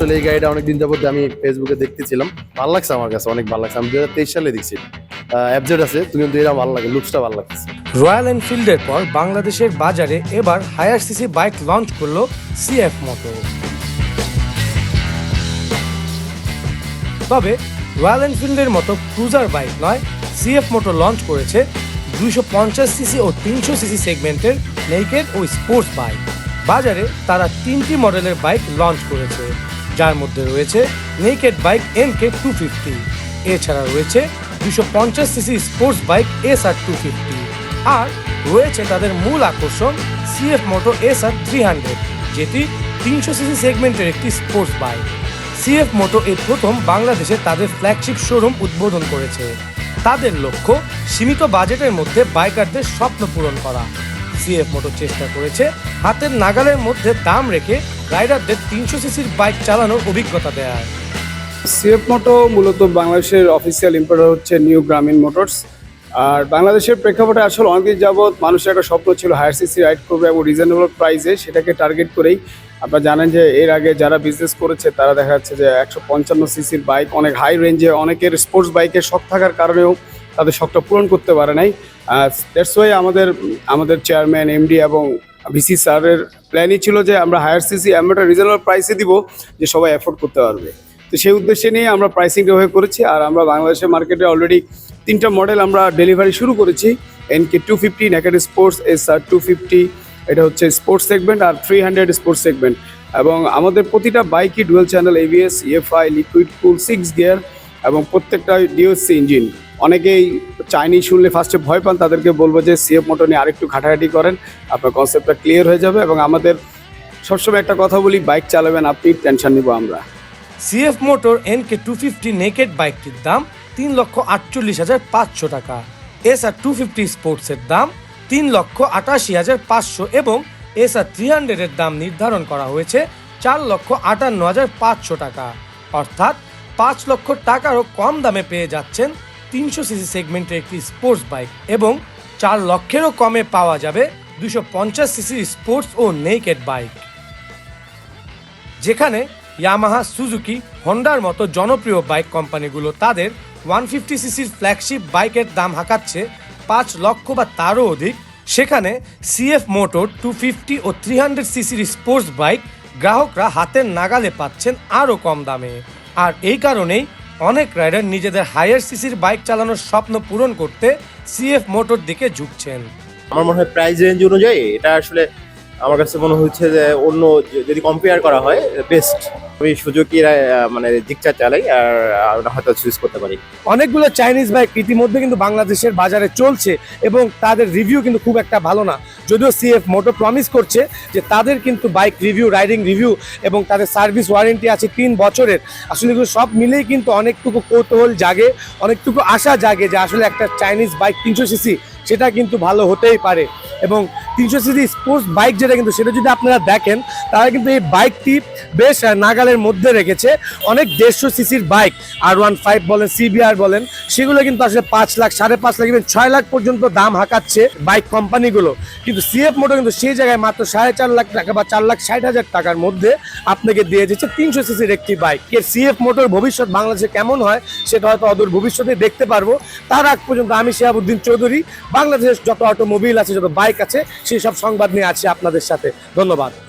আসলে এই গাড়িটা অনেক দিন যাবত আমি ফেসবুকে দেখতেছিলাম। ভালো লাগছে আমার কাছে, অনেক ভালো লাগছে। আমি দু হাজার তেইশ সালে দেখছি। আছে তুমি কিন্তু এটা ভালো লাগে লুকসটা ভালো লাগছে রয়্যাল এনফিল্ডের পর বাংলাদেশের বাজারে এবার হায়ার সিসি বাইক লঞ্চ করল সিএফ তবে রয়্যাল এনফিল্ডের মতো ক্রুজার বাইক নয় সিএফ মোটো লঞ্চ করেছে দুইশো পঞ্চাশ সিসি ও তিনশো সিসি সেগমেন্টের নেকেড ও স্পোর্টস বাইক বাজারে তারা তিনটি মডেলের বাইক লঞ্চ করেছে। যার মধ্যে রয়েছে naked bike M K two fifty এছাড়া রয়েছে দুশো পঞ্চাশ CC sports bike S R two fifty আর রয়েছে তাদের মূল আকর্ষণ CF moto S R three hundred যেটি তিনশো সিসি সেগমেন্টের একটি স্পোর্টস বাইক সিএফ মোটো এই প্রথম বাংলাদেশে তাদের ফ্ল্যাগশিপ শোরুম উদ্বোধন করেছে। তাদের লক্ষ্য সীমিত বাজেটের মধ্যে বাইকারদের স্বপ্ন পূরণ করা। সিএফ মোটো চেষ্টা করেছে হাতের নাগালের মধ্যে দাম রেখে রাইডারদের তিনশো সিসির বাইক চালানোর অভিজ্ঞতা দেয়। সিএফ মোটো মূলত বাংলাদেশের অফিসিয়াল ইম্পোর্টার হচ্ছে নিউ গ্রামীণ মোটরস। আর বাংলাদেশের প্রেক্ষাপটে আসলে অনেকদিন যাবৎ মানুষের একটা স্বপ্ন ছিল হায়ার সিসি রাইড করবে এবং রিজনেবল প্রাইসে সেটাকে টার্গেট করেই। আপনারা জানেন যে এর আগে যারা বিজনেস করেছে, তারা দেখা যাচ্ছে যে একশো পঞ্চান্ন সিসির বাইক অনেক হাই রেঞ্জে অনেকের স্পোর্টস বাইকের শখ থাকার কারণেও তাদের শখটা পূরণ করতে পারে নাই। দ্যাটস ওয়াই আমাদের আমাদের চেয়ারম্যান এমডি এবং ভিসি স্যারের প্ল্যানই ছিল যে আমরা হায়ার সিসি আমরা একটা রিজনেবল প্রাইসে দিব যে সবাই অ্যাফোর্ড করতে পারবে। তো সেই উদ্দেশ্যে নিয়ে আমরা প্রাইসিংটা হয়ে করেছি আর আমরা বাংলাদেশের মার্কেটে অলরেডি তিনটা মডেল আমরা ডেলিভারি শুরু করেছি। N K two fifty naked sports S R two fifty এটা হচ্ছে স্পোর্টস সেগমেন্ট আর থ্রি হান্ড্রেড স্পোর্টস সেগমেন্ট এবং আমাদের প্রতিটা বাইকই dual channel ABS EFI liquid cool six gear এবং প্রত্যেকটা ডিওসি ইঞ্জিন অনেকেই চাইনিজ শুনলে ফার্স্টে ভয় পান, তাদেরকে বলব যে সিএফ মোটর নিয়ে আরেকটু ঘাটাঘাটি করেন। আপনার কনসেপ্টটা ক্লিয়ার হয়ে যাবে এবং আমাদের সবসময় একটা কথা বলি বাইক চালাবেন আপনি টেনশন নিব আমরা। CF motor N K two fifty naked বাইকটির দাম তিন লক্ষ আটচল্লিশ হাজার পাঁচশো টাকা। এস আর টু ফিফটি স্পোর্টসের দাম তিন লক্ষ আটাশি হাজার পাঁচশো এবং এস আর থ্রি হান্ড্রেডের দাম নির্ধারণ করা হয়েছে চার লক্ষ আটান্ন হাজার পাঁচশো টাকা। অর্থাৎ পাঁচ লক্ষ টাকারও কম দামে পেয়ে যাচ্ছেন তিনশো সিসি সেগমেন্টের একটি স্পোর্টস বাইক এবং চার লক্ষেরও কমে পাওয়া যাবে দুশো পঞ্চাশ সিসি স্পোর্টস ও নেকেড বাইক যেখানে ইয়ামাহা সুজুকি হন্ডার মতো জনপ্রিয় বাইক কোম্পানিগুলো তাদের ওয়ান ফিফটি সিসির ফ্ল্যাগশিপ বাইকের দাম হাঁকাচ্ছে পাঁচ লক্ষ বা তারও অধিক। সেখানে সিএফ মোটর টু ফিফটি ও থ্রি হান্ড্রেড সিসির স্পোর্টস বাইক গ্রাহকরা হাতের নাগালে পাচ্ছেন আরও কম দামে। আর এই কারণেই অনেক রাইডার নিজেদের হায়ার সিসির বাইক চালানোর স্বপ্ন পূরণ করতে সিএফ মোটর দিকে ঝুঁকছেন। আমার মনে হয় প্রাইস রেঞ্জ অনুযায়ী এটা আসলে আমার কাছে মনে হচ্ছে যে অন্য যদি কম্পেয়ার করা হয় বেস্ট আমি সুযোগী মানে জিকচা চালাই আর হয়তো চুজ করতে পারি। অনেকগুলো চাইনিজ বাইক ইতিমধ্যে কিন্তু বাংলাদেশের বাজারে চলছে এবং তাদের রিভিউ কিন্তু খুব একটা ভালো না। যদিও সিএফ মোটো প্রমিস করছে যে তাদের কিন্তু বাইক রিভিউ রাইডিং রিভিউ এবং তাদের সার্ভিস ওয়ারেন্টি আছে তিন বছরের। আসলে সব মিলেই কিন্তু অনেকটুকু কৌতূহল জাগে, অনেকটুকু আশা জাগে যে আসলে একটা চাইনিজ বাইক তিনশো সিসি সেটা কিন্তু ভালো হতেই পারে। এবং তিনশো সিসি স্পোর্টস বাইক যেটা কিন্তু সেটা যদি আপনারা দেখেন, তারা কিন্তু এই বাইকটি বেশ নাগালের মধ্যে রেখেছে। অনেক দেড়শো সিসির বাইক আর ওয়ান ফাইভ বলেন সিবিআর বলেন, সেগুলো কিন্তু আসলে পাঁচ লাখ, সাড়ে পাঁচ লাখ ইভেন ছয় লাখ পর্যন্ত দাম হাঁকাচ্ছে বাইক কোম্পানিগুলো। কিন্তু সিএফ মোটর কিন্তু সেই জায়গায় মাত্র সাড়ে চার লাখ টাকা বা চার লাখ ষাট হাজার টাকার মধ্যে আপনাকে দিয়ে দিচ্ছে তিনশো সিসির একটি বাইক। এর সিএফ মোটর ভবিষ্যৎ বাংলাদেশে কেমন হয়, সেটা হয়তো অদূর ভবিষ্যতে দেখতে পারব। তার আগ পর্যন্ত আমি শিহাবুদ্দিন চৌধুরী, বাংলাদেশের যত অটোমোবিল আছে, যত বাইক আছে, সেই সব সংবাদ নিয়ে আছি আপনাদের সাথে। ধন্যবাদ।